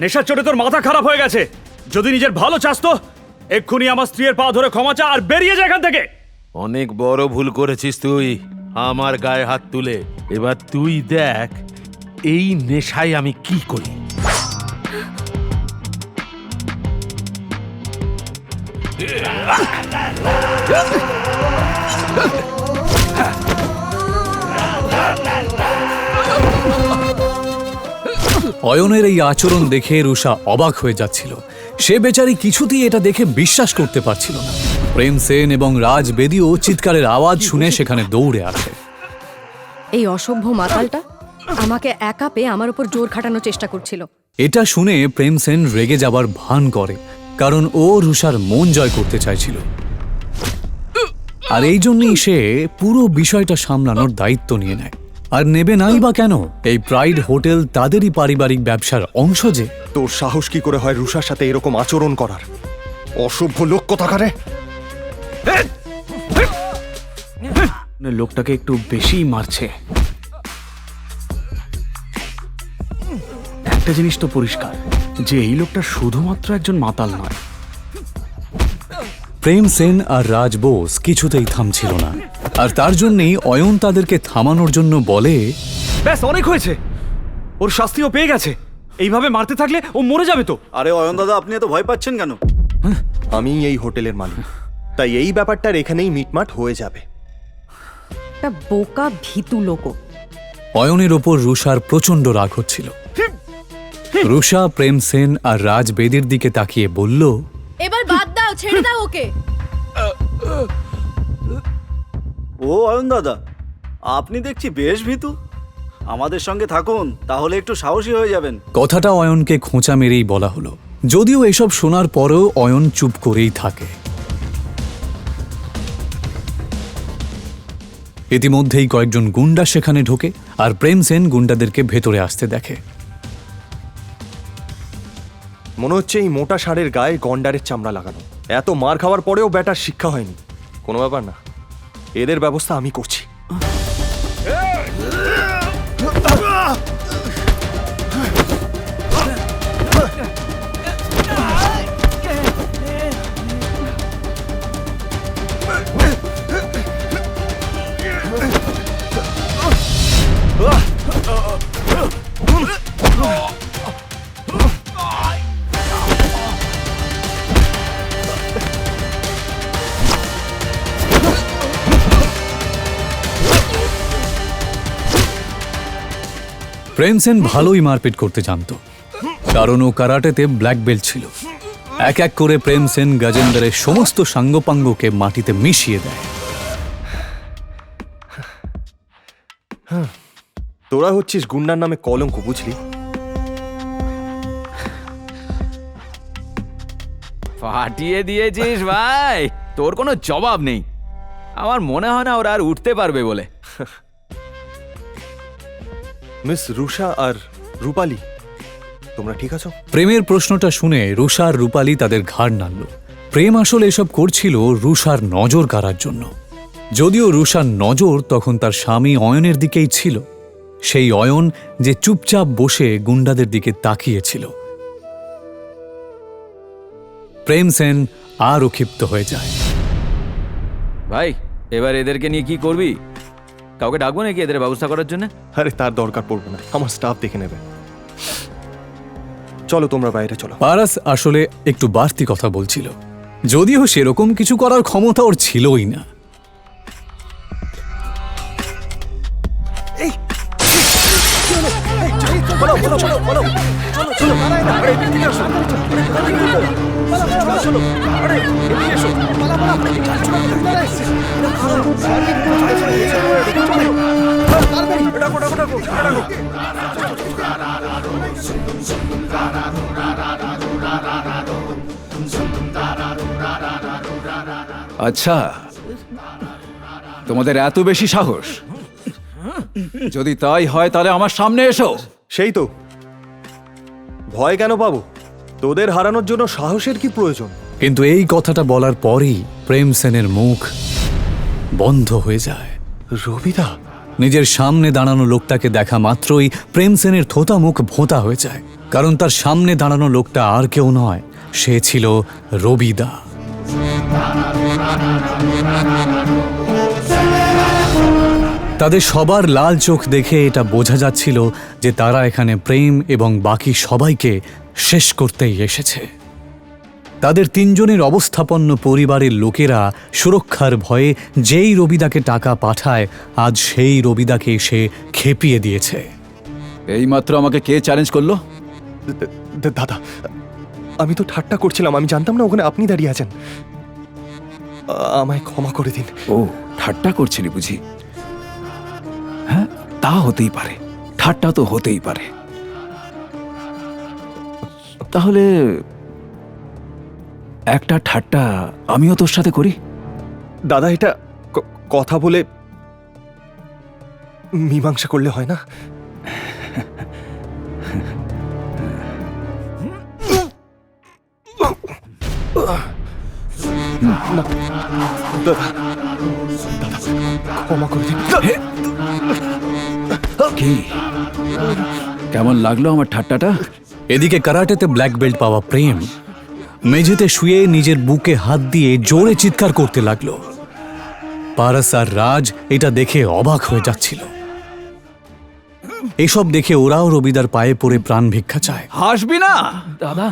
নেশার চোটে তোর মাথা খারাপ হয়ে গেছে। যদি নিজের ভালো চাস তো, এক্ষুনি আমার স্ত্রীর পা ধরে ক্ষমা চা আর বেরিয়ে যা এখান থেকে। অনেক বড় ভুল করেছিস তুই। আমার গায়ে হাত তুলে। এবার তুই দেখ, এই নেশায় আমি কি করি? অয়নের এই আচরণ দেখে রুষা অবাক হয়ে যাচ্ছিল। সে বেচারি কিছুতেই এটা দেখে বিশ্বাস করতে পারছিল না। প্রেম সেন এবং রাজ বেদিও চিৎকারের আওয়াজ শুনে সেখানে দৌড়ে আসে। এই অসভ্য মাতালটা আমাকে একা পেয়ে আমার উপর জোর খাটানোর চেষ্টা করছিল। এটা শুনে প্রেম সেন রেগে যাবার ভান করে। কারণ ও রুষার মন জয় করতে চাইছিল। আর এই জন্যই সে পুরো বিষয়টা সামলানোর দায়িত্ব নিয়ে নেয়। আর নেবে নাই বা কেন? এই প্রাইড হোটেল তাদেরই পারিবারিক ব্যবসার অংশ যে। তোর সাহস কি করে হয় রুষার সাথে এরকম আচরণ করার? অসভ্য লোক কোথাকারে? লোকটাকে একটু বেশিই মারছে। একটা জিনিস তো পরিষ্কার। যে এই লোকটা শুধুমাত্র একজন মাতাল নয়। প্রেম সেন আর রাজ বোস কিছুতেই থামছিল না। আর তার জন্যই অয়ন তাদেরকে থামানোর জন্য বলে ব্যাস অনেক হয়েছে। ওর শাস্তিও পেয়ে গেছে। এইভাবে মারতে থাকলে ও মরে যাবে তো। আরে অয়ন দাদা আপনি এত ভয় পাচ্ছেন কেন? আমি এই হোটেলের মালিক। তাই এই ব্যাপারটার এখানেই মিটমাট হয়ে যাবে। বোকা ভীতু লোক অয়নের ওপর রুষার প্রচণ্ড রাগ হচ্ছিল। রুষা প্রেম সেন আর রাজ বেদির দিকে তাকিয়ে বলল এবার বাদ দাও ছেড়ে দাও ওকে। ও অয়ন দাদা আপনি দেখছি বেশ ভীতু। আমাদের সঙ্গে থাকুন তাহলে একটু সাহসী হয়ে যাবেন। কথাটা অয়নকে খোঁচা মেরেই বলা হলো। যদিও এসব শোনার পরেও অয়ন চুপ করেই থাকে। ইতিমধ্যেই কয়েকজন গুন্ডা সেখানে ঢোকে আর প্রেম সেন গুন্ডাদেরকে ভেতরে আসতে দেখে। মনে হচ্ছে এই মোটা ষাঁড়ের গায়ে গন্ডারের চামড়া লাগানো। এত মার খাওয়ার পরেও ব্যাটার শিক্ষা হয়নি। কোনো ব্যাপার না। এদের ব্যবস্থা আমি করছি। প্রেম সেন ভালোই মারপিট করতে জানতো। কারণ ও কারাটেতে ব্ল্যাক বেল্ট ছিল। এক এক করে প্রেম সেন গজেন্দ্রের সমস্ত সাঙ্গপাঙ্গকে মাটিতে মিশিয়ে দেয়। তোরা হচ্ছিস গুন্ডার নামে কলঙ্ক বুঝলি? ফাটিয়ে দিয়েছিস ভাই। তোর কোনো জবাব নেই। আমার মনে হয় না ওরা আর উঠতে পারবে বলে। মিস রুষা আর রূপালি তোমরা ঠিক আছো? প্রেমের প্রশ্নটা শুনে রুষা আর রূপালী তাদের ঘাড় নাড়ল। প্রেম আসলে এসব করছিল রুষার নজর কাড়ার জন্য। যদিও রুষার নজর তখন তার স্বামী অয়নের দিকেই ছিল। সেই অয়ন যে চুপচাপ বসে গুন্ডাদের দিকে তাকিয়েছিল। প্রেম সেন আরও ক্ষিপ্ত হয়ে যায়। ভাই এবার এদেরকে নিয়ে কি করবি? কাউকে ডাকবো নাকি এদের ব্যবস্থা করার জন্য? আরে তার দরকার পড়বে না। আমার স্টাফ দেখে নেবে। চলো তোমরা বাইরে চলো। পারাস আসলে একটু বাড়তি কথা বলছিল। যদিও সেরকম কিছু করার ক্ষমতা ওর ছিলই না। আচ্ছা তোমাদের এত বেশি সাহস। যদি তাই হয় তাহলে আমার সামনে এসো। সেই তো। ভয় কেন পাবো? তোদের হারানোর জন্য সাহসের কি প্রয়োজন? কিন্তু এই কথাটা বলার পরেই প্রেম সেনের মুখ বন্ধ হয়ে যায়। রবিদা। নিজের সামনে দাঁড়ানো লোকটাকে দেখা মাত্রই প্রেম সেনের থোতা মুখ ভোঁতা হয়ে যায়। কারণ তার সামনে দাঁড়ানো লোকটা আর কেউ নয় সে ছিল রবিদা। তাদের সবার লাল চোখ দেখে এটা বোঝা যাচ্ছিল যে তারা এখানে প্রেম এবং বাকি সবাইকে শেষ করতেই এসেছে। তাদের তিনজনের অবস্থাপন্ন পরিবারের লোকেরা সুরক্ষার ভয়ে যেই রবিদাকে টাকা পাঠায় আজ সেই রবিদাকে এসে খেপিয়ে দিয়েছে। এইমাত্র আমাকে কে চ্যালেঞ্জ করল? দাদা আমি তো ঠাট্টা করছিলাম আমি জানতাম না ওখানে আপনি দাঁড়িয়ে আছেন। আমায় ক্ষমা করে দিন। ও ঠাট্টা করছিলি বুঝি? তা হতেই পারে ঠাট্টা তো হতেই পারে। তাহলে একটা ঠাট্টা আমিও তোর সাথে করি? দাদা এটা কথা বলে মীমাংসা করলে হয় না? না, দাদা দাদা ক্ষমা করে দিন। কি কেমন লাগল আমার ঠাট্টাটা এদিকে কারাটেতে ব্ল্যাক বেল্ট পাওয়া প্রেম মেঝেতে শুয়ে নিজের বুকে হাত দিয়ে জোরে চিৎকার করতে লাগল পারাস আর রাজ এটা দেখে অবাক হয়ে যাচ্ছিল এসব দেখে ওরাও রবিদার পায়ে পড়ে প্রাণ ভিক্ষা চায় হাসবি না দাদা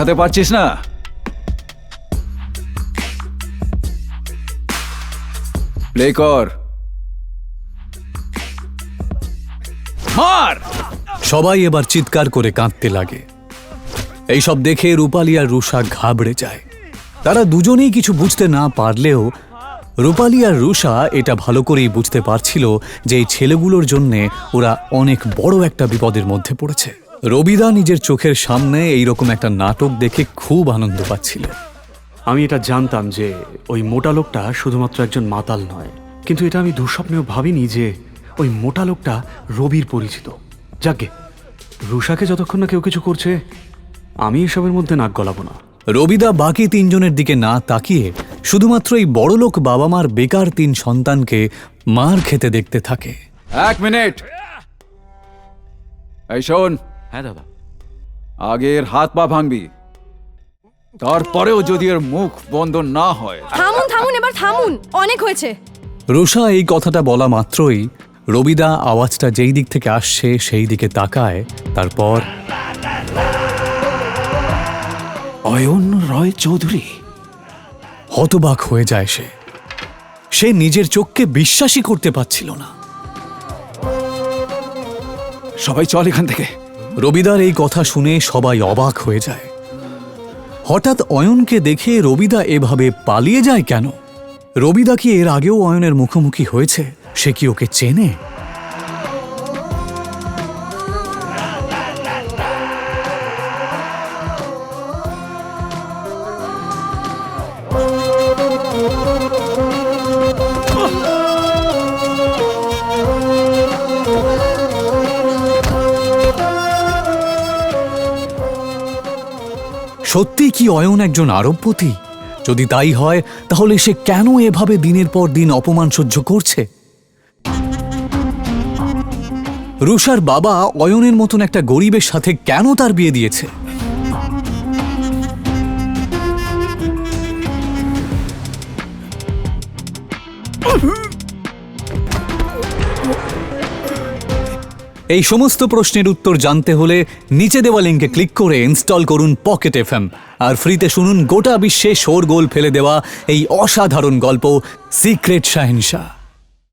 ওঠাতে পারছিস না? প্লে কর। মার! সবাই এবার চিৎকার করে কাঁদতে লাগে। এইসব দেখে রূপালী আর রুষা ঘাবড়ে যায়। তারা দুজনেই কিছু বুঝতে না পারলেও রূপালী আর রুষা এটা ভালো করেই বুঝতে পারছিল যে এই ছেলেগুলোর জন্যে ওরা অনেক বড় একটা বিপদের মধ্যে পড়েছে। রবিদা নিজের চোখের সামনে এইরকম একটা নাটক দেখে খুব আনন্দ পাচ্ছিল। আমি এটা জানতাম যে ওই মোটা লোকটা শুধুমাত্র একজন মাতাল নয় কিন্তু এটা আমি দুঃস্বপ্নেও ভাবিনি যে ওই মোটা লোকটা রবির পরিচিত। যাকে রুষাকে যতক্ষণ না কেউ কিছু করছে আমি এসবের মধ্যে নাক গলাবো না। রবিদা বাকি তিনজনের দিকে না তাকিয়ে শুধুমাত্র এই বড়লোক বাবা মার বেকার তিন সন্তানকে মার খেতে দেখতে থাকে। এক মিনিট। এই শোন হ্যাঁ দাদা। আগের হাত পা ভাঙবি। তারপরেও যদি এর মুখ বন্ধ না হয়। থামুন থামুন এবার থামুন। অনেক হয়েছে। রুষা এই কথাটা বলা মাত্রই রবিদা আওয়াজটা যেই দিক থেকে আসছে সেই দিকে তাকায় তারপর অয়ন রয় চৌধুরী। হতবাক হয়ে যায় সে। সে নিজের চোখকে বিশ্বাসই করতে পারছিল না। সবাই চল এখান থেকে। রবিদার এই কথা শুনে সবাই অবাক হয়ে যায়। হঠাৎ অয়নকে দেখে রবিদা এভাবে পালিয়ে যায় কেন? রবিদা কি এর আগেও অয়নের মুখোমুখি হয়েছে? সে কি ওকে চেনে? সত্যি কি অয়ন একজন আরবপতি যদি তাই হয়, তাহলে সে কেন এভাবে দিনের পর দিন অপমান সহ্য করছে? রুষার বাবা অয়নের মতন একটা গরিবের সাথে কেন তার বিয়ে দিয়েছে? এই সমস্ত প্রশ্নের উত্তর জানতে হলে নিচে দেওয়া লিঙ্কে ক্লিক করে ইনস্টল করুন পকেট এফ আর ফ্রিতে শুনুন গোটা বিশ্বে শোর গোল ফেলে দেওয়া এই অসাধারণ গল্প সিক্রেট শাহিনশাহ